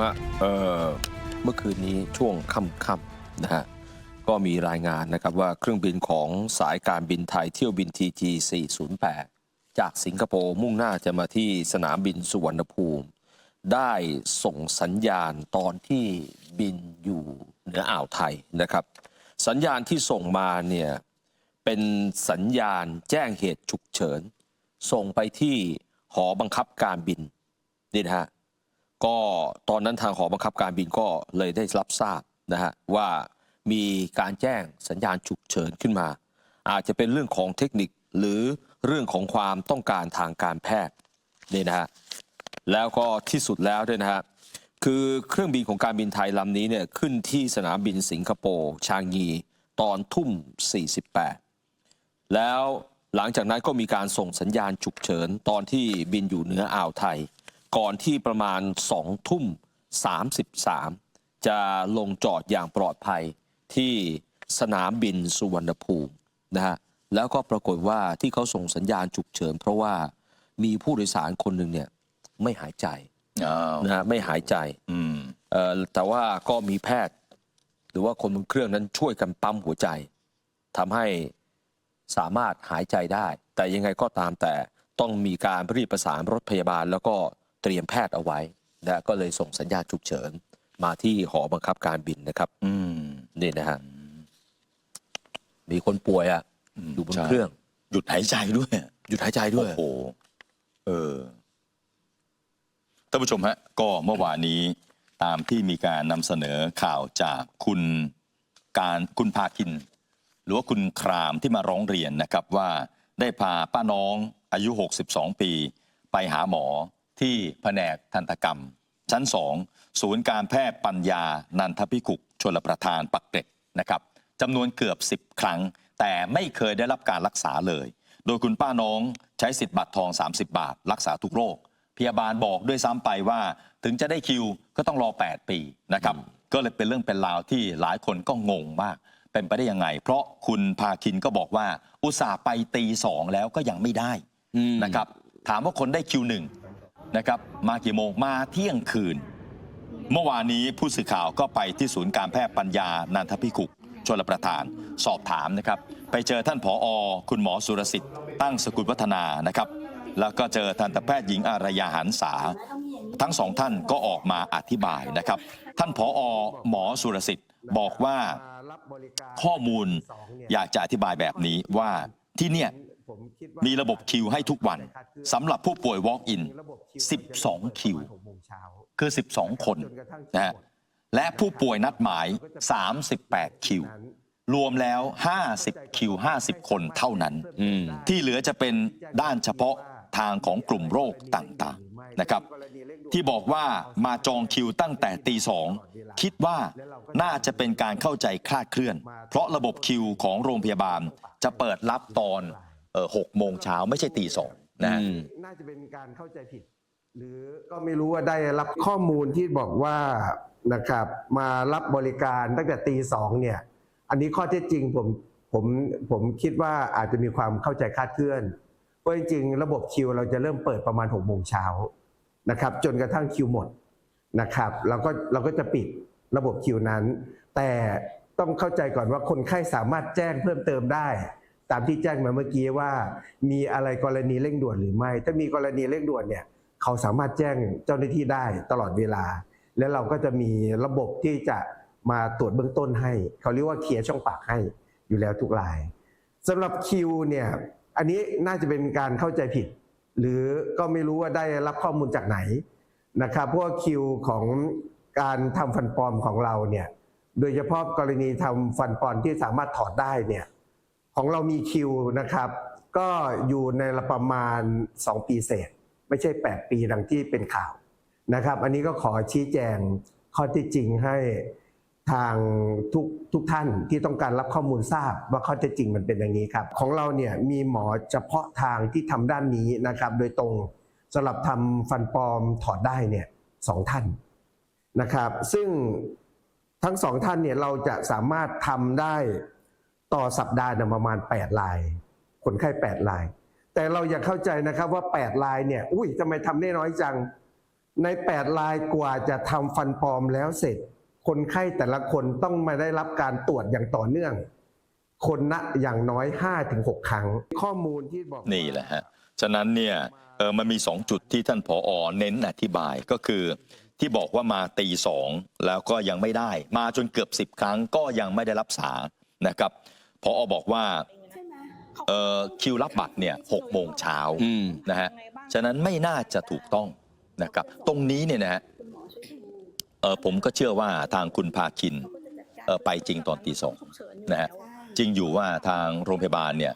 มฮะเอ่อเมื่อคืนนี้ช่วงค่ำๆนะฮะก็มีรายงานนะครับว่าเครื่องบินของสายการบินไทยเที่ยวบิน TG 408 จากสิงคโปร์มุ่งหน้าจะมาที่สนามบินสุวรรณภูมิ ได้ส่งสัญญาณตอนที่บินอยู่เหนืออ่าวไทยนะครับ สัญญาณที่ส่งมาเนี่ยเป็นสัญญาณแจ้งเหตุฉุกเฉิน ส่งไปที่หอบังคับการบินนี่นะฮะ ก็ตอนนั้นทางหอบังคับการบินก็เลยได้รับทราบนะฮะว่ามีการแจ้งสัญญาณฉุกเฉินขึ้นมา อาจจะเป็นเรื่องของเทคนิคหรือเรื่องของความต้องการทางการแพทย์นี่นะฮะแล้วก็ที่สุดแล้วด้วยนะฮะคือเครื่องบินของการบินไทยลำนี้เนี่ยขึ้นที่สนามบินสิงคโปร์ชางงีตอนทุ่ม 48 แล้วหลังจากนั้นก็มีการส่งสัญญาณฉุกเฉินตอนที่บินอยู่เหนืออ่าวไทย ก่อนที่ประมาณ2ทุ่ม33จะลงจอดอย่างปลอดภัยที่สนามบินสุวรรณภูมินะฮะแล้วก็ปรากฏว่าที่เขาส่งสัญญาณฉุกเฉิน เพราะว่ามีผู้โดยสารคนหนึ่งเนี่ยไม่หายใจอ้าวนะฮะไม่หายใจอืมเอ่อแต่ว่าก็มีแพทย์ หรือว่าคนบนเครื่องนั้นช่วยกันปั๊มหัวใจทำให้สามารถหายใจได้ แต่ยังไงก็ตามแต่ต้องมีการรีบประสานรถพยาบาลแล้วก็ เตรียมแพทย์เอาไว้นะก็เลยส่งสัญญาณฉุกเฉิน มาที่หอบังคับการบินนะครับ อืมนี่นะฮะมีคนป่วยอะอืมอยู่บนใช่เครื่อง หยุดหายใจด้วยหยุดหายใจด้วยโอ้โหเออท่านผู้ชมฮะก็เมื่อวานนี้ตามที่มีการนำเสนอข่าวจากคุณการคุณพาคิน หรือว่าคุณครามที่มาร้องเรียนนะครับว่าได้พาป้าน้องอายุ 62 ปี ไปหาหมอ ที่แผนกทันตกรรม ชั้น 2 ศูนย์การแพทย์ปัญญา นันทพิกุกชลประทานปักเกร็ดนะครับจำนวนเกือบ 10 ครั้ง แต่ไม่เคยได้รับการรักษาเลย โดยคุณป้าน้องใช้สิทธิ์บัตรทอง 30 บาท รักษาทุกโรค พยาบาลบอกด้วยซ้ำไปว่า ถึงจะได้คิวก็ต้องรอ 8 ปีนะครับก็เลยเป็นเรื่องเป็นราวที่หลายคนก็งงมาก เป็นไปได้ยังไง เพราะคุณพาคินก็บอกว่า อุตส่าห์ไปตีสองแล้วก็ยังไม่ได้อืมนะครับถามว่าคนได้คิวหนึ่ง นะครับ มากี่โมงมาเที่ยงคืน เมื่อวานนี้ผู้สื่อข่าวก็ไปที่ศูนย์การแพทย์ปัญญานันทพิขุกชลประทาน สอบถามนะครับ ไปเจอท่านผอคุณหมอสุรสิทธิ์ตั้งสกุลวัฒนานะครับ แล้วก็เจอทันตแพทย์หญิงอารยาหันษาทั้งสองท่านก็ออกมาอธิบายนะครับ ท่านผอหมอสุรสิทธิ์บอกว่าข้อมูลอยากจะอธิบายแบบนี้ว่าที่เนี่ย มีระบบคิวให้ทุกวันสำหรับผู้ป่วย Walk-in 12 คิว คือ 12 คนนะฮะและผู้ป่วยนัดหมาย 38 คิว รวมแล้ว 50 คิว 50 คนเท่านั้นอืมที่เหลือจะเป็นด้านเฉพาะทางของกลุ่มโรคต่างๆนะครับ ที่บอกว่ามาจองคิวตั้งแต่ตีสองคิดว่าน่าจะเป็นการเข้าใจคลาดเคลื่อน เพราะระบบคิวของโรงพยาบาลจะเปิดรับตอนเอ่อ หกโมงเช้าไม่ใช่ตีสองนะฮะอืมน่าจะเป็นการเข้าใจผิด หรือก็ไม่รู้ว่าได้รับข้อมูลที่บอกว่านะครับ มารับบริการตั้งแต่ตีสองเนี่ย อันนี้ข้อเท็จจริงผมผมผมคิดว่าอาจจะมีความเข้าใจคลาดเคลื่อนเพราะจริงๆระบบคิวเราจะเริ่มเปิดประมาณ6กโมงเช้านะครับ จนกระทั่งคิวหมดนะครับเราก็เราก็จะปิดระบบคิวนั้น แต่ต้องเข้าใจก่อนว่าคนไข้สามารถแจ้งเพิ่มเติมได้ ตามที่แจ้งมาเมื่อกี้ว่า มีอะไรกรณีเร่งด่วนหรือไม่ ถ้ามีกรณีเร่งด่วนเนี่ยเขาสามารถแจ้งเจ้าหน้าที่ได้ตลอดเวลา แล้วเราก็จะมีระบบที่จะมาตรวจเบื้องต้นให้ เขาเรียกว่าเคลียร์ช่องปากให้อยู่แล้วทุกรายสำหรับคิวเนี่ยอันนี้น่าจะเป็นการเข้าใจผิด หรือก็ไม่รู้ว่าได้รับข้อมูลจากไหนนะครับเพราะว่าคิวของการทำฟันปลอมของเราเนี่ยโดยเฉพาะกรณีทำฟันปลอมที่สามารถถอดได้เนี่ย ของเรามีคิวนะครับ ก็อยู่ในระประมาณ 2 ปีเศษ ไม่ใช่ 8 ปีดังที่เป็นข่าวนะครับ อันนี้ก็ขอชี้แจงข้อที่จริงให้ทางทุกทุกท่านที่ต้องการรับข้อมูลทราบว่าข้อเท็จจริงมันเป็นอย่างนี้ครับ ของเราเนี่ยมีหมอเฉพาะทางที่ทำด้านนี้นะครับ โดยตรงสำหรับทำฟันปลอมถอดได้เนี่ยสองท่านนะครับ ซึ่งทั้งสองท่านเนี่ยเราจะสามารถทำได้ ต่อสัปดาห์เนี่ยประมาณ 8 ลาย คนไข้ 8 ลาย แต่เราอย่าเข้าใจนะครับว่า 8 ลายเนี่ย อุ้ยทำไมทำได้น้อยจัง ใน8รายกว่าจะทำฟันปลอมแล้วเสร็จ คนไข้แต่ละคนต้องมาได้รับการตรวจอย่างต่อเนื่อง คนละอย่างน้อย 5-6 ครั้ง ข้อมูลที่บอกนี่แหละฮะ ฉะนั้นเนี่ยเออมันมีสองจุดที่ท่านผอเน้นอธิบายก็คือที่บอกว่ามาตีสองแล้วก็ยังไม่ได้ มาจนเกือบสิบครั้งก็ยังไม่ได้รับสานะครับ ผอบอกว่าเออคิวรับบัตรเนี่ยหกโมงเช้าอืม นะฮะฉะนั้นไม่น่าจะถูกต้องนะครับ ตรงนี้เนี่ยนะฮะเออผมก็เชื่อว่าทางคุณพาคินเออไปจริงตอนตีสองนะฮะจริงอยู่ว่าทางโรงพยาบาลเนี่ย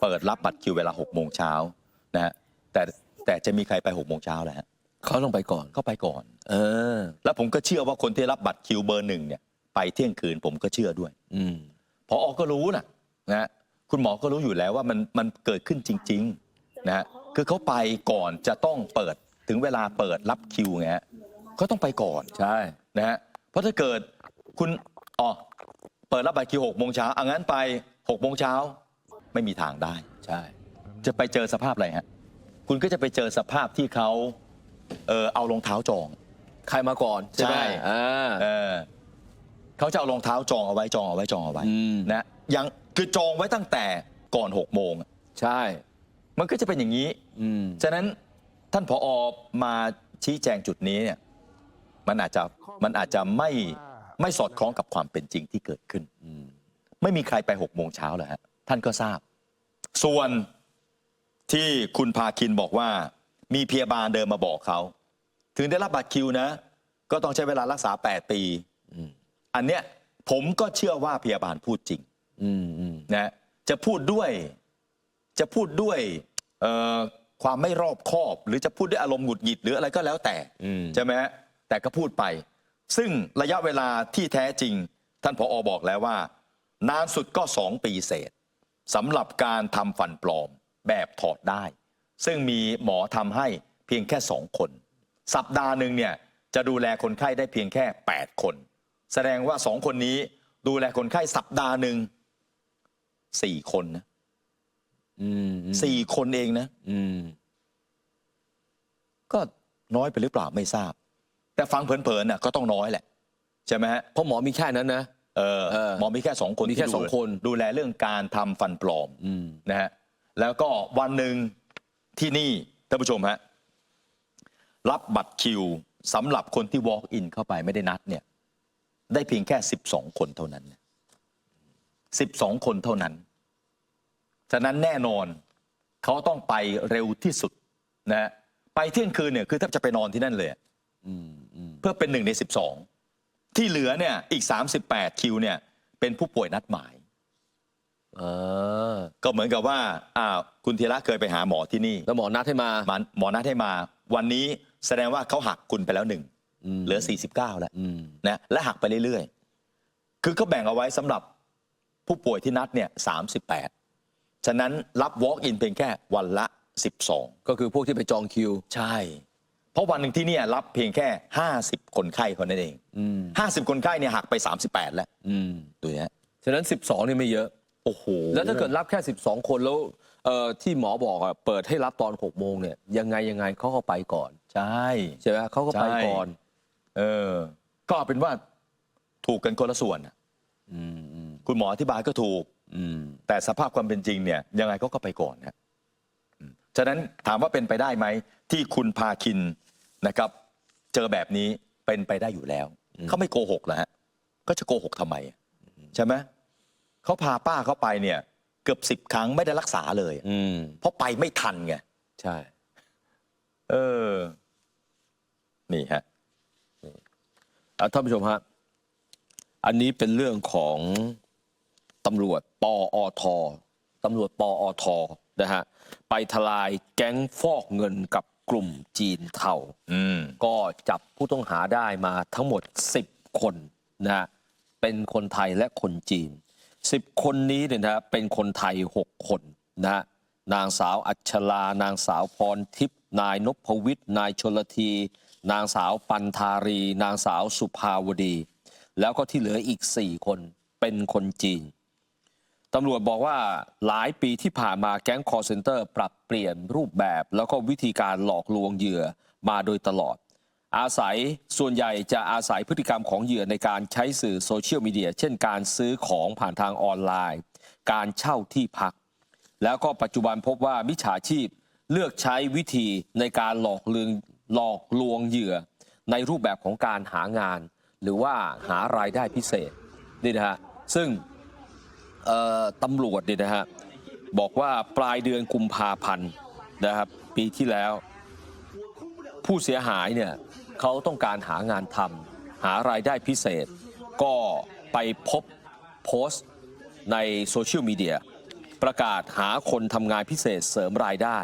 เปิดรับบัตรคิวเวลา6โมงเช้านะฮะแต่แต่จะมีใครไป6โมงเช้าแล้วฮะเขาต้องไปก่อน เข้าไปก่อน เออ แล้วผมก็เชื่อว่าคนที่รับบัตรคิวเบอร์หนึ่งเนี่ย ไปเที่ยงคืนผมก็เชื่อด้วย อืม พออก็รู้นะนะฮะคุณหมอก็รู้อยู่แล้วว่ามันมันเกิดขึ้นจริงๆนะฮะคือเขาไปก่อนจะต้องเปิดถึงเวลาเปิดรับคิวไงฮะก็ต้องไปก่อนใช่นะฮะเพราะถ้าเกิดคุณอ๋อเปิดรับบัตรคิวหกโมงเช้าอะงั้นไปหกโมงเช้าไม่มีทางได้ ใช่ จะไปเจอสภาพอะไรฮะคุณก็จะไปเจอสภาพที่เขาเออเอารองเท้าจอง ใครมาก่อนใช่ไหมใช่อ่า เออ เขาจะเอารองเท้าจองเอาไว้จองเอาไว้จองเอาไว้อืม นะยังคือจองไว้ตั้งแต่ก่อนหกโมงอะใช่ มันก็จะเป็นอย่างนี้ อืม ฉะนั้นท่านผอมาชี้แจงจุดนี้เนี่ยมันอาจจะมันอาจจะไม่ไม่สอดคล้องกับความเป็นจริงที่เกิดขึ้น อืม ไม่มีใครไปหกโมงเช้าเลยฮะท่านก็ทราบ ส่วนที่คุณพาคินบอกว่า มีพยาบาลเดินมาบอกเขา ถึงได้รับบัตรคิวนะ ก็ต้องใช้เวลารักษา 8 ปี อืมอันเนี้ยผมก็เชื่อว่าพยาบาลพูดจริงอืมอืมนะจะพูดด้วย จะพูดด้วยเอ่อความไม่รอบคอบ หรือจะพูดด้วยอารมณ์หงุดหงิดหรืออะไรก็แล้วแต่อืมใช่ไหมฮะแต่ก็พูดไป ซึ่งระยะเวลาที่แท้จริง ท่านผออบอกแล้วว่า นานสุดก็สองปีเศษสำหรับการทำฟันปลอมแบบถอดได้ ซึ่งมีหมอทำให้เพียงแค่สองคน สัปดาห์หนึ่งเนี่ยจะดูแลคนไข้ได้เพียงแค่ 8 คน แสดงว่าสองคนนี้ดูแลคนไข้สัปดาห์หนึ่งสี่คนนะอืมอืมสี่คนเองนะอืมก็น้อยไปหรือเปล่าไม่ทราบ แต่ฟังเผินๆน่ะก็ต้องน้อยแหละ ใช่ไหมฮะเพราะหมอมีแค่นั้นนะเออเออหมอมีแค่สองคนมีแค่ที่ดูสองคน ดูแลเรื่องการทำฟันปลอมอืมนะฮะแล้วก็วันหนึ่งที่นี่ท่านผู้ชมฮะรับบัตรคิวสำหรับคนที่ walk in เข้าไปไม่ได้นัดเนี่ย ได้เพียงแค่ 12 คนเท่านั้น 12 คนเท่านั้น ฉะนั้นแน่นอนเขาต้องไปเร็วที่สุดนะฮะไปเที่ยงคืนเนี่ยคือแทบจะไปนอนที่นั่นเลยอืมอืมเพื่อเป็นหนึ่งใน 12 ที่เหลือเนี่ยอีก 38 คิวเนี่ยเป็นผู้ป่วยนัดหมายเออก็เหมือนกับว่าอ้าวคุณธีระเคยไปหาหมอที่นี่ แล้วหมอนัดให้มา หมอหมอนัดให้มา วันนี้แสดงว่าเขาหักคุณไปแล้วหนึ่งอืม เหลือ 49 แล้วอืมนะและหักไปเรื่อยๆ คือเขาแบ่งเอาไว้สำหรับผู้ป่วยที่นัดเนี่ย38 ฉะนั้นรับ walk in เพียงแค่วันละ 12 ก็คือพวกที่ไปจองคิว ใช่ เพราะวันหนึ่งที่เนี่ยรับเพียงแค่ 50 คนไข้คนนั้นเองอืม50 คนไข้เนี่ยหักไป 38 แล้วอืมดูนะฮะฉะนั้น 12นี่ไม่เยอะ โอ้โห แล้วถ้าเกิดรับแค่ 12 คนแล้วเอ่อที่หมอบอกอะเปิดให้รับตอน6โมงเนี่ยยังไงยังไงเขาก็ไปก่อน ใช่ ใช่ไหมเขาก็ไปใช่ก่อน เออ ก็เอาเป็นว่าถูกกันคนละส่วนน่ะอืมอืมคุณหมออธิบายก็ถูก อืมแต่สภาพความเป็นจริงเนี่ยยังไงเขาก็ไปก่อนนะอืมฉะนั้นถามว่าเป็นไปได้ไหม ที่คุณพาคินนะครับ เจอแบบนี้เป็นไปได้อยู่แล้ว เขาไม่โกหกแล้วฮะก็จะโกหกทำไมอะใช่ไหมเขาพาป้าเขาไปเนี่ย เกือบสิบครั้งไม่ได้รักษาเลย อืมเพราะไปไม่ทันไง ใช่ เออ นี่ฮะอะ ท่านผู้ชมฮะอันนี้เป็นเรื่องของตำรวจปอทตำรวจปอทนะฮะไปทลายแก๊งฟอกเงินกับกลุ่มจีนเทาอืมก็จับผู้ต้องหาได้มาทั้งหมด 10 คนนะฮะเป็นคนไทยและคนจีน 10 คนนี้เนี่ยนะฮะเป็นคนไทย 6 คนนะฮะนางสาวอัชลา นางสาวพรทิพย์นายนพวิทย์นายชลที นางสาวปันธารี นางสาวสุภาวดี แล้วก็ที่เหลืออีก 4 คนเป็นคนจีนตำรวจบอกว่าหลายปีที่ผ่านมาแก๊งคอร์เซนเตอร์ ปรับเปลี่ยนรูปแบบ แล้วก็วิธีการหลอกลวงเหยื่อมาโดยตลอด อาศัยส่วนใหญ่จะอาศัยพฤติกรรมของเหยื่อในการใช้สื่อโซเชียลมีเดีย เช่นการซื้อของผ่านทางออนไลน์ การเช่าที่พัก แล้วก็ปัจจุบันพบว่ามิจฉาชีพเลือกใช้วิธีในการหลอกลวง หลอกลวงเหยื่อ ในรูปแบบของการหางาน หรือว่าหารายได้พิเศษนี่นะฮะซึ่งตำรวจเนี่ยนะฮะบอกว่าปลายเดือนกุมภาพันธ์นะครับปีที่แล้ว ผู้เสียหายเนี่ยเขาต้องการหางานทำหารายได้พิเศษ ก็ไปพบโพสต์ในโซเชียลมีเดียประกาศหาคนทำงานพิเศษเสริมรายได้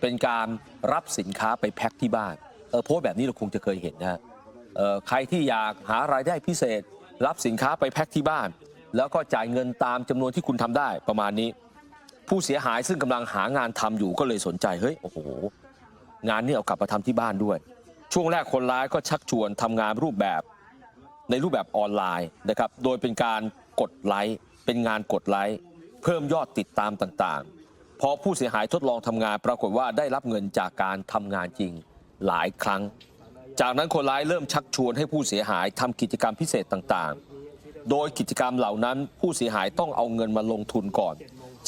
เป็นการรับสินค้าไปแพ็คที่บ้านเออโพสต์แบบนี้เราคงจะเคยเห็นนะฮะเออใครที่อยากหารายได้พิเศษ รับสินค้าไปแพ็คที่บ้าน แล้วก็จ่ายเงินตามจำนวนที่คุณทำได้ประมาณนี้ ผู้เสียหายซึ่งกำลังหางานทำอยู่ก็เลยสนใจเฮ้ยโอ้โห งานนี้เอากลับมาทำที่บ้านด้วย ช่วงแรกคนร้ายก็ชักชวนทำงานรูปแบบในรูปแบบออนไลน์นะครับ โดยเป็นการกดไลค์ เป็นงานกดไลค์ เพิ่มยอดติดตามต่างๆ พอผู้เสียหายทดลองทำงาน ปรากฏว่าได้รับเงินจากการทำงานจริงหลายครั้ง จากนั้นคนร้ายเริ่มชักชวนให้ผู้เสียหายทำกิจกรรมพิเศษต่างๆ โดยกิจกรรมเหล่านั้นผู้เสียหายต้องเอาเงินมาลงทุนก่อน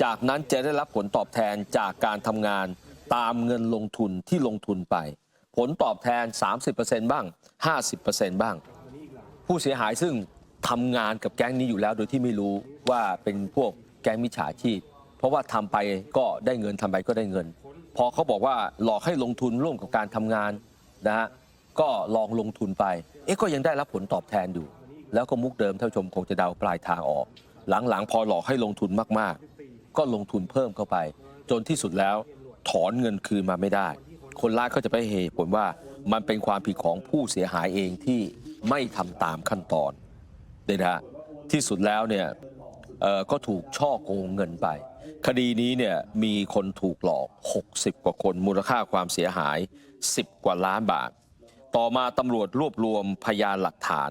จากนั้นจะได้รับผลตอบแทนจากการทำงานตามเงินลงทุนที่ลงทุนไป ผลตอบแทน 30%บ้าง 50%บ้าง ผู้เสียหายซึ่งทำงานกับแก๊งนี้อยู่แล้วโดยที่ไม่รู้ว่าเป็นพวกแก๊งมิจฉาชีพ เพราะว่าทำไปก็ได้เงินทำไปก็ได้เงิน พอเขาบอกว่าหลอกให้ลงทุนร่วมกับการทำงานนะฮะก็ลองลงทุนไป เอ๊ะก็ยังได้รับผลตอบแทนอยู่ แล้วก็มุกเดิมท่านชมคงจะเดาปลายทางออก หลังๆ พอหลอกให้ลงทุนมากๆ ก็ลงทุนเพิ่มเข้าไป จนที่สุดแล้วถอนเงินคืนมาไม่ได้ คนร้ายก็จะไปเหตุผลว่ามันเป็นความผิดของผู้เสียหายเองที่ไม่ทำตามขั้นตอนเนี่ยนะฮะที่สุดแล้วเนี่ยก็ถูกช่อโกงเงินไป คดีนี้เนี่ยมีคนถูกหลอก 60 กว่าคนมูลค่าความเสียหาย 10 กว่าล้านบาท ต่อมาตำรวจรวบรวมพยานหลักฐาน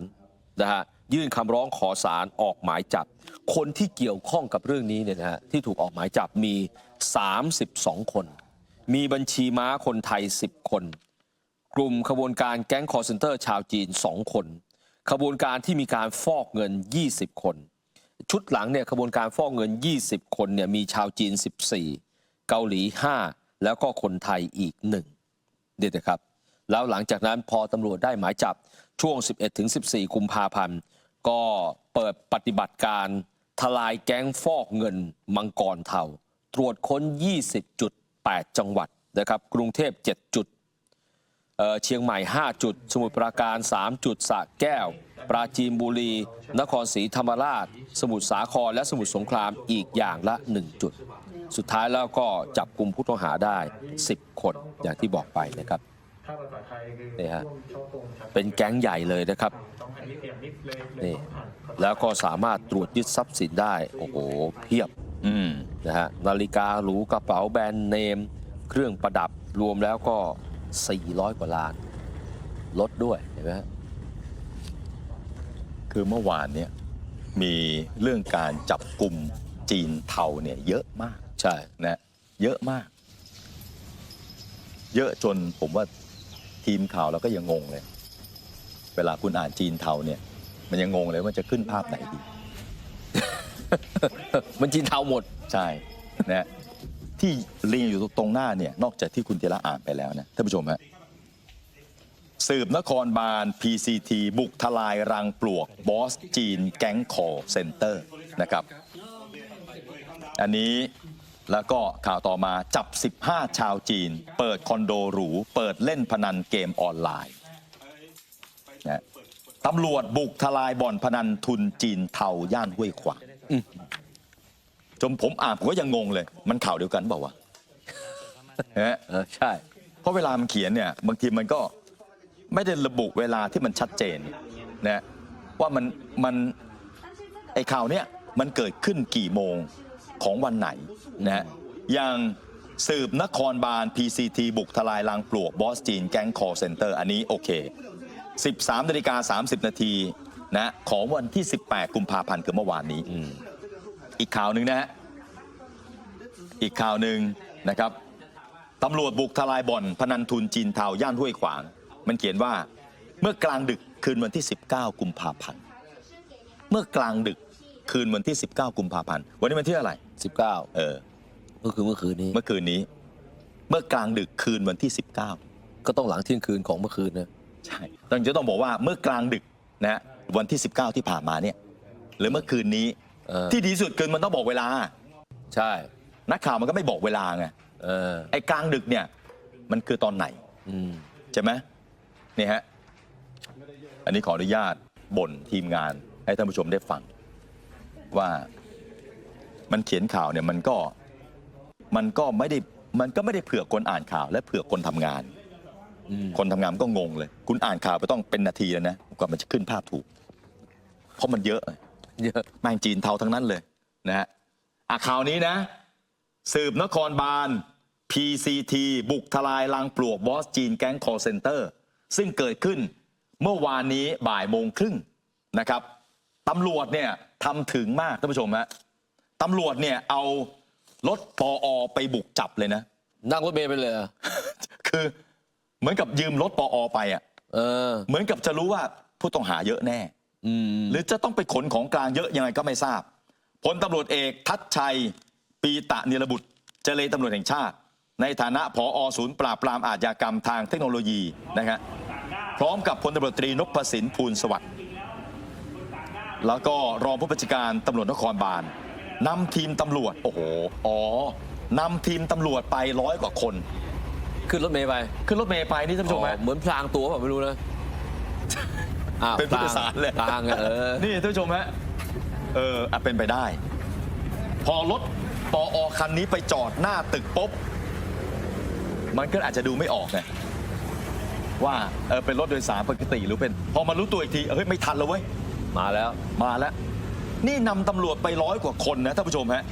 นะฮะยื่นคำร้องขอสารออกหมายจับ คนที่เกี่ยวข้องกับเรื่องนี้เนี่ยนะฮะที่ถูกออกหมายจับมี 32 คน มีบัญชีม้าคนไทย 10 คน กลุ่มขบวนการแก๊งคอร์เซนเตอร์ชาวจีน 2 คน ขบวนการที่มีการฟอกเงิน 20 คน ชุดหลังเนี่ยขบวนการฟอกเงิน 20 คนเนี่ยมีชาวจีน 14 เกาหลี 5 แล้วก็คนไทยอีกหนึ่งเด็ดนะครับ แล้วหลังจากนั้นพอตำรวจได้หมายจับช่วง 11-14 กุมภาพันธ์ ก็เปิดปฏิบัติการทลายแก๊งฟอกเงินมังกรเทาตรวจค้น 20.8 จังหวัดนะครับกรุงเทพ 7 จุดเเชียงใหม่ 5 จุด สมุทรปราการ 3 จุดสระแก้ว ปราจีนบุรี นครศรีธรรมราช สมุทรสาครและสมุทรสงครามอีกอย่างละ 1 จุด สุดท้ายแล้วก็จับกลุ่มผู้ต้องหาได้ 10 คนอย่างที่บอกไปนะครับถ้าภาษาไทยคือนี่ฮะร่วมช่อโกงชัดเป็นแก๊งใหญ่เลยนะครับต้องให้นิดเดียวนิดเลยเลยนี่ต้องผ่านขอโทษแล้วก็สามารถตรวจยึดทรัพย์สินได้ โอ้โหเพียบอืมนะฮะนาฬิกาหรูกระเป๋าแบรนด์เนม เครื่องประดับรวมแล้วก็ 400 กว่าล้าน ลดด้วยเห็นไหมฮะ คือเมื่อวานเนี่ยมีเรื่องการจับกลุ่มจีนเทาเนี่ยเยอะมากใช่นะเยอะมาก เยอะจนผมว่าทีมข่าวเราก็ยังงงเลย เวลาคุณอ่านจีนเทาเนี่ยมันยังงงเลยว่าจะขึ้นภาพไหนดี มันจีนเทาหมดใช่นะที่เรียงอยู่ตรงหน้าเนี่ยนอกจากที่คุณเจระอ่านไปแล้วนะท่านผู้ชมฮะ สืบนครบาล PCT บุกทลายรังปลวกบอสจีนแก๊งคอเซ็นเตอร์นะครับ อันนี้แล้วก็ข่าวต่อมาจับ 15 ชาวจีน เปิดคอนโดหรู เปิดเล่นพนันเกมออนไลน์นะตำรวจบุกทลายบ่อนพนันทุนจีนเทาย่านห้วยขวางจนผมอ่านผมก็ยังงงเลย มันข่าวเดียวกันเปล่าวะฮะเออใช่ เพราะเวลามันเขียนเนี่ย บางทีมันก็ ไม่ได้ระบุเวลาที่มันชัดเจนนะว่ามันมันไอข่าวเนี่ยมันเกิดขึ้นกี่โมงของวันไหนนะฮะอย่างสืบนครบาล PCT บุกทลายลังปลวกบอสจีนแก๊งคอเซ็นเตอร์อันนี้โอเค 13นาฬิกา30 นาทีนะของวันที่ 18 กุมภาพันธ์คือเมื่อวานนี้อืมอีกข่าวหนึ่งนะฮะอีกข่าวหนึ่งนะครับตำรวจบุกทลายบ่อนพนันทุนจีนเทาย่านห้วยขวาง มันเขียนว่าเมื่อกลางดึกคืนวันที่ 19 กุมภาพันธ์เมื่อกลางดึกคืนวันที่ 19 กุมภาพันธ์วันนี้วันที่อะไร 19เเออมื่อคืนเมื่อคืนนี้เมื่อคืนนี้ เมื่อกลางดึกคืนวันที่19ก็ต้องหลังเที่ยงคืนของเมื่อคืนนะใช่ต้องจะต้องบอกว่าเมื่อกลางดึกนะฮะวันที่ 19 ที่ผ่านมาเนี่ยหรือเมื่อคืนนี้ เออที่ดีที่สุดคือมันต้องบอกเวลา ใช่ นักข่าวมันก็ไม่บอกเวลาไงเออไอ้กลางดึกเนี่ยมันคือตอนไหน อืม ใช่ไหม นี่ฮะ อันนี้ขออนุญาตบ่นทีมงานให้ท่านผู้ชมได้ฟัง ว่ามันเขียนข่าวเนี่ยมันก็มันก็ไม่ได้มันก็ไม่ได้เผื่อคนอ่านข่าว และเผื่อคนทำงานอืมคนทำงานก็งงเลย คุณอ่านข่าวไปต้องเป็นนาทีแล้วนะกว่ามันจะขึ้นภาพถูก เพราะมันเยอะ เยอะแม่งจีนเทาทั้งนั้นเลยนะฮะอะข่าวนี้นะ สืบนครบาล PCT บุกทลายลังปลวกบอสจีนแก๊งคอร์เซนเตอร์ ซึ่งเกิดขึ้นเมื่อวานนี้บ่ายโมงครึ่งนะครับตำรวจเนี่ยทำถึงมากท่านผู้ชมฮะตำรวจเนี่ยเอารถปออไปบุกจับเลยนะ นั่งรถเมล์ไปเลยเหรอคือเหมือนกับยืมรถปออไปอะเออ เหมือนกับจะรู้ว่าผู้ต้องหาเยอะแน่ อืม หรือจะต้องไปขนของกลางเยอะยังไงก็ไม่ทราบพลตำรวจเอกทัชชัย ปีตะนิรบุตรเจเลตำรวจแห่งชาติ ในฐานะผอศูนย์ปราบปรามอาชญากรรมทางเทคโนโลยีนะฮะพร้อมกับพลตำรวจตรีนพสินพูลสวัสดิ์แล้วก็รองผู้บัญชาการตำรวจนครบาลนำทีมตำรวจโอ้โหอ๋อนำทีมตำรวจไปร้อยกว่าคน ขึ้นรถเมล์ไปขึ้นรถเมล์ไปนี่ท่านผู้ชมอ๋อฮะเหมือนพลางตัวเปล่าไม่รู้นะอ้าวเป็นผู้โดยสารเลยพลางอะเออนี่ท่านผู้ชมฮะเอออะเป็นไปได้ พอรถปออคันนี้ไปจอดหน้าตึกปุ๊บ มันก็อาจจะดูไม่ออกไงว่าเออเป็นรถโดยสารปกติหรือเป็น พอมารู้ตัวอีกทีเฮ้ยไม่ทันแล้วเว้ยมาแล้วมาแล้ว นี่นำตำรวจไปร้อยกว่าคนนะท่านผู้ชมฮะ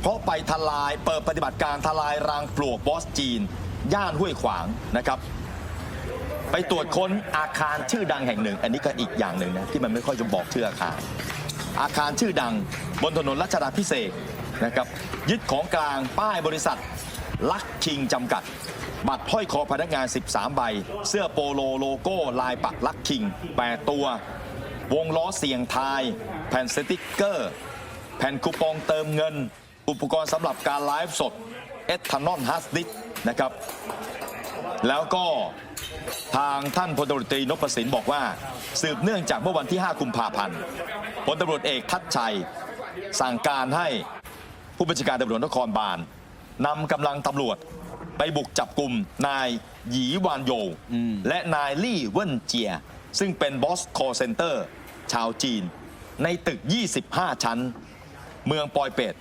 เพราะไปทลายเปิดปฏิบัติการทลายรางปลวกบอสจีน ย่านห้วยขวางนะครับ ไปตรวจค้นอาคารชื่อดังแห่งหนึ่ง อันนี้ก็อีกอย่างหนึ่งนะที่มันไม่ค่อยจะบอกชื่ออาคาร อาคารชื่อดังบนถนนรัชดาพิเศษกนะครับยึดของกลางป้ายบริษัท ลักคิงจำกัด บัตรห้อยคอพนักงาน 13 ใบ เสื้อโปโลโลโก้ลายปักลักคิง 8 ตัว วงล้อเสียงทาย แผ่นสติกเกอร์ แผ่นคูปองเติมเงิน อุปกรณ์สำหรับการไลฟ์สด เอทานอลฮาร์ดดิสนะครับ แล้วก็ทางท่านพลตำรวจตรีนพสินบอกว่า สืบเนื่องจากเมื่อวันที่ 5 กุมภาพันธ์พลตำรวจเอกทัชชัย สั่งการให้ผู้บัญชาการตำรวจนครบาล นำกำลังตำรวจไปบุกจับกลุ่มนายหยีวานโยอืมและนายลี่เวินเจีย ซึ่งเป็นบอสคอเซนเตอร์ ชาวจีน ในตึก 25 ชั้น เมืองปอยเป็ด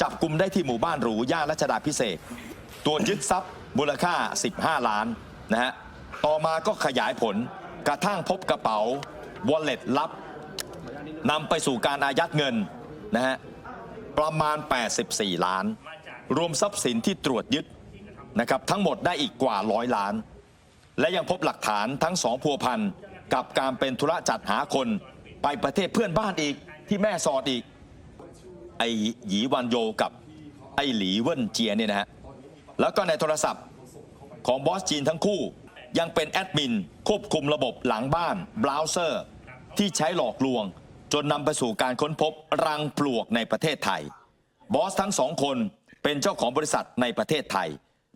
จับกลุ่มได้ที่หมู่บ้านหรูย่านรัชดาพิเศษกตรวจยึดทรัพย์มูลค่า 15 ล้านนะฮะต่อมาก็ขยายผลกระทั่งพบกระเป๋าวอลเล็ตลับนำไปสู่การอายัดเงินนะฮะประมาณ 84 ล้าน รวมทรัพย์สินที่ตรวจยึดนะครับทั้งหมดได้อีกกว่าร้อยล้าน และยังพบหลักฐานทั้งสองพัวพันกับการเป็นธุระจัดหาคนไปประเทศเพื่อนบ้านอีกที่แม่สอดอีก ไอหยีวันโยกับไอหลีเวินเจียเนี่ยนะฮะแล้วก็ในโทรศัพท์ของบอสจีนทั้งคู่ยังเป็นแอดมินควบคุมระบบหลังบ้านเบราว์เซอร์ที่ใช้หลอกลวง จนนำไปสู่การค้นพบรังปลวกในประเทศไทย บอสทั้งสองคน เป็นเจ้าของบริษัทในประเทศไทย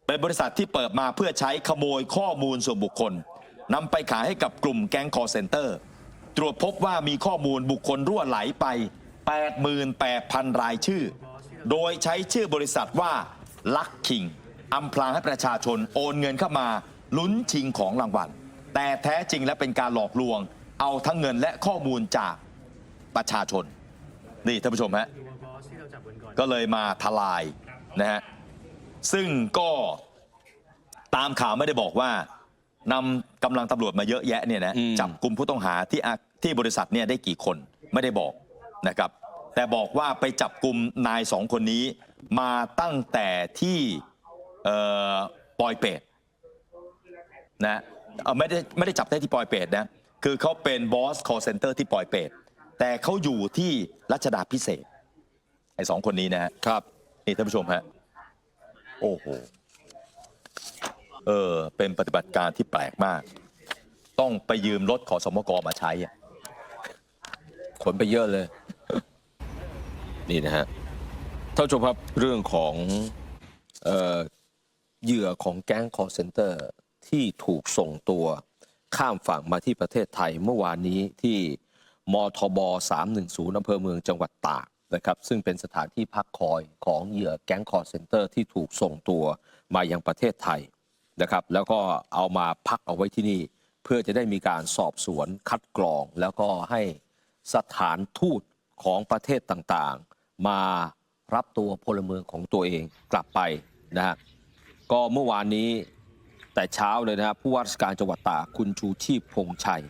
เป็นบริษัทที่เปิดมาเพื่อใช้ขโมยข้อมูลส่วนบุคคลนำไปขายให้กับกลุ่มแก๊งคอร์เซนเตอร์ ตรวจพบว่ามีข้อมูลบุคคลรั่วไหลไป 88,000 รายชื่อ โดยใช้ชื่อบริษัทว่าลักคิงอำพรางให้ประชาชนโอนเงินเข้ามาลุ้นชิงของรางวัล แต่แท้จริงและเป็นการหลอกลวง เอาทั้งเงินและข้อมูลจากประชาชน นี่ท่านผู้ชมฮะก็เลยมาทลาย นะฮะซึ่งก็ตามข่าวไม่ได้บอกว่านำกำลังตำรวจมาเยอะแยะเนี่ยนะอืมจับกลุ่มผู้ต้องหาที่อาที่บริษัทเนี่ยได้กี่คนไม่ได้บอกนะครับ แต่บอกว่าไปจับกลุ่มนายสองคนนี้ มาตั้งแต่ที่เอ่อปอยเป็ดนะเอ่อไม่ได้ไม่ได้จับได้ที่ปอยเป็ดนะคือเขาเป็นบอสคอ l เซนเตอร์ที่ปอยเป็ดแต่เขาอยู่ที่รัชดาพิเศษกไอ้สองคนนี้นะฮะครับ นี่ท่านผู้ชมฮะโอ้โหเออเป็นปฏิบัติการที่แปลกมาก ต้องไปยืมรถขอสมกมาใช้อะขนไปเยอะเลย นี่นะฮะท่านผู้ชมครับเรื่องของเอ่อเหยื่อของแก๊งคอร์เซนเตอร์ที่ถูกส่งตัวข้ามฝั่งมาที่ประเทศไทยเมื่อวานนี้ที่มทบ 310อำเภอเมืองจังหวัดตาก นะครับซึ่งเป็นสถานที่พักคอยของเหยื่อแก๊งคอร์เซนเตอร์ที่ถูกส่งตัวมายังประเทศไทยนะครับแล้วก็เอามาพักเอาไว้ที่นี่ เพื่อจะได้มีการสอบสวนคัดกรอง แล้วก็ให้สถานทูตของประเทศต่างๆ มารับตัวพลเมืองของตัวเองกลับไปนะฮะก็เมื่อวานนี้แต่เช้าเลยนะครับผู้ว่าราชการจังหวัดตากคุณชูชีพพงชัย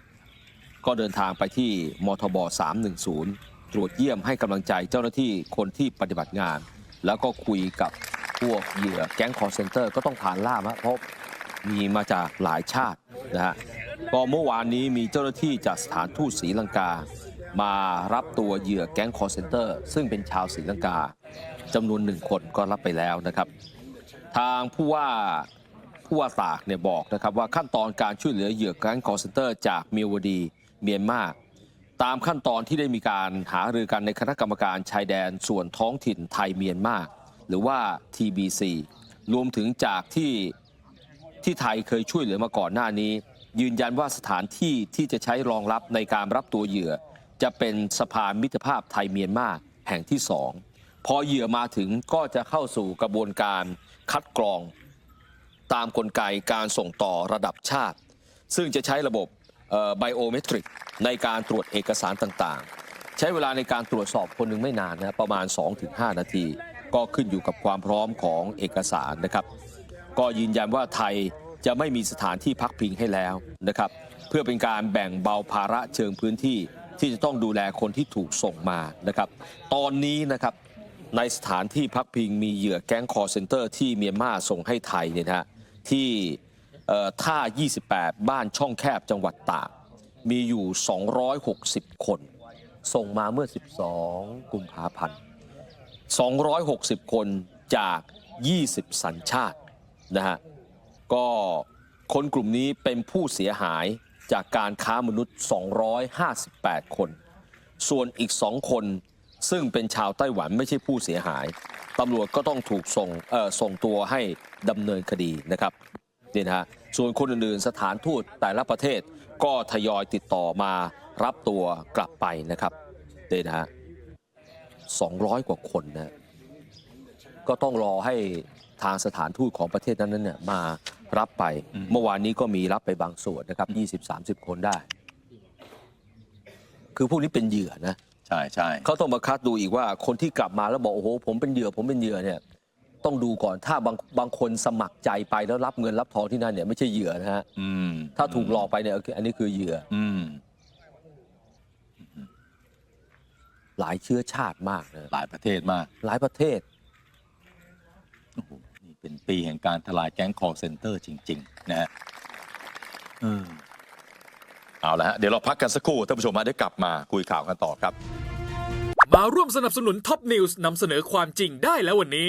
ก็เดินทางไปที่มทบ 310 ตรวจเยี่ยมให้กำลังใจเจ้าหน้าที่คนที่ปฏิบัติงาน แล้วก็คุยกับพวกเหยื่อแก๊งคอร์เซนเตอร์ก็ต้องผ่านล่ามฮะเพราะมีมาจากหลายชาตินะฮะก็เมื่อวานนี้มีเจ้าหน้าที่จากสถานทูตศรีลังกา มารับตัวเหยื่อแก๊งคอร์เซนเตอร์ ซึ่งเป็นชาวศรีลังกาจำนวนหนึ่งคนก็รับไปแล้วนะครับ ทางผู้ว่าผู้ว่าตากเนี่ยบอกนะครับว่าขั้นตอนการช่วยเหลือเหยื่อแก๊งคอร์เซนเตอร์จากเมียวดีเมียนมา ตามขั้นตอนที่ได้มีการหารือกันในคณะกรรมการชายแดนส่วนท้องถิ่นไทยเมียนมาหรือว่า TBC รวมถึงจากที่ที่ไทยเคยช่วยเหลือมาก่อนหน้านี้ ยืนยันว่าสถานที่ที่จะใช้รองรับในการรับตัวเหยื่อ จะเป็นสะพานมิตรภาพไทยเมียนมาแห่งที่สองพอเหยื่อมาถึงก็จะเข้าสู่กระบวนการคัดกรอง ตามกลไกการส่งต่อระดับชาติ ซึ่งจะใช้ระบบ ไบโอเมตริกในการตรวจเอกสารต่างๆ ใช้เวลาในการตรวจสอบคนหนึ่งไม่นานนะประมาณ 2-5 นาที ก็ขึ้นอยู่กับความพร้อมของเอกสารนะครับ ก็ยืนยันว่าไทยจะไม่มีสถานที่พักพิงให้แล้วนะครับเพื่อเป็นการแบ่งเบาภาระเชิงพื้นที่ที่จะต้องดูแลคนที่ถูกส่งมานะครับ ตอนนี้นะครับในสถานที่พักพิงมีเหยื่อแก๊งคอร์เซนเตอร์ที่เมียนมาส่งให้ไทยเนี่ยนะฮะที่ ท่า 28 บ้านช่องแคบจังหวัดตาก มีอยู่ 260 คน ส่งมาเมื่อ 12 กุมภาพันธ์ 260 คนจาก 20 สัญชาตินะฮะ ก็คนกลุ่มนี้เป็นผู้เสียหายจากการค้ามนุษย์ 258 คน ส่วนอีก 2 คนซึ่งเป็นชาวไต้หวันไม่ใช่ผู้เสียหาย ตำรวจก็ต้องถูกส่งส่งตัวให้ดำเนินคดีนะครับ นี่นะฮะส่วนคนอื่นๆ สถานทูตแต่ละประเทศก็ทยอยติดต่อมารับตัวกลับไปนะครับนี่นะฮะ200 กว่าคนนะก็ต้องรอให้ทางสถานทูตของประเทศนั้นๆเนี่ยมารับไป เมื่อวานนี้ก็มีรับไปบางส่วนนะครับ 20-30 คนได้ คือพวกนี้เป็นเหยื่อนะ ใช่ใช่เขาต้องมาคัดดูอีกว่าคนที่กลับมาแล้วบอกโอ้โหผมเป็นเหยื่อผมเป็นเหยื่อเนี่ย ต้องดูก่อนถ้าบางบางคนสมัครใจไปแล้วรับเงินรับทองที่นั่นเนี่ยไม่ใช่เหยื่อนะฮะอืมถ้าถูกหลอกไปเนี่ยโอเคอันนี้คือเหยื่ออืมหลายเชื้อชาติมากนะหลายประเทศมาก หลายประเทศโอ้โหนี่เป็นปีแห่งการทลายแก๊งคอร์เซนเตอร์จริง ๆ นะฮะเออเอาละฮะเดี๋ยวเราพักกันสักครู่ท่านผู้ชมมาได้กลับมาคุยข่าวกันต่อครับ มาร่วมสนับสนุนท็อปนิวส์นำเสนอความจริงได้แล้ววันนี้